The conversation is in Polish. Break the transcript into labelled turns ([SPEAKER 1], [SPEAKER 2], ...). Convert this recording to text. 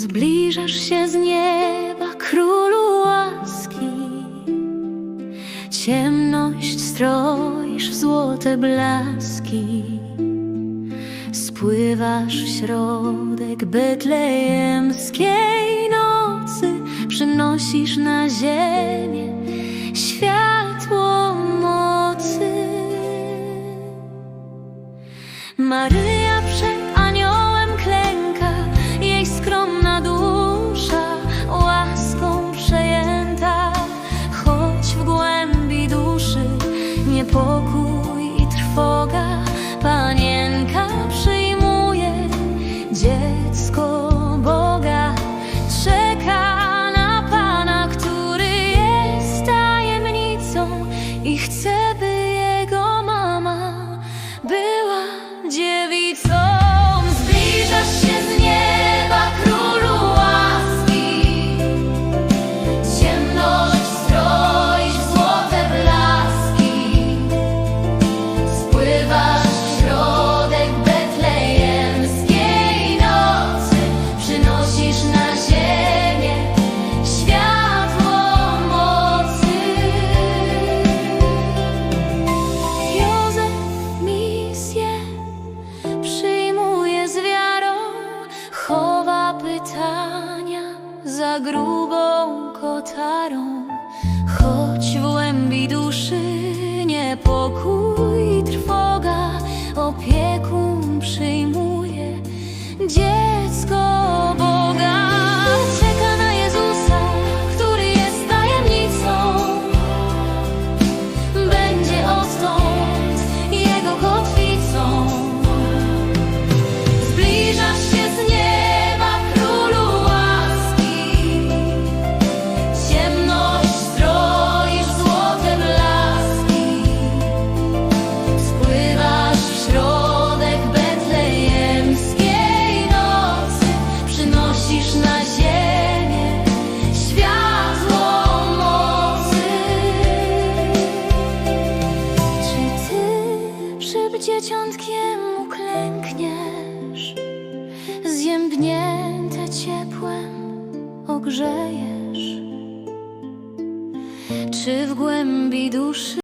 [SPEAKER 1] Zbliżasz się z nieba, królu łaski. Ciemność stroisz w złote blaski. Spływasz w środek betlejemskiej nocy, przynosisz na ziemię światło mocy. Maryja przed niepokój i za grubą kotarą, choć w głębi duszy niepokój trwoga, opiekun przyjmuje dziecko dzieciątkiem uklękniesz, zjębnięte ciepłem ogrzejesz? Czy w głębi duszy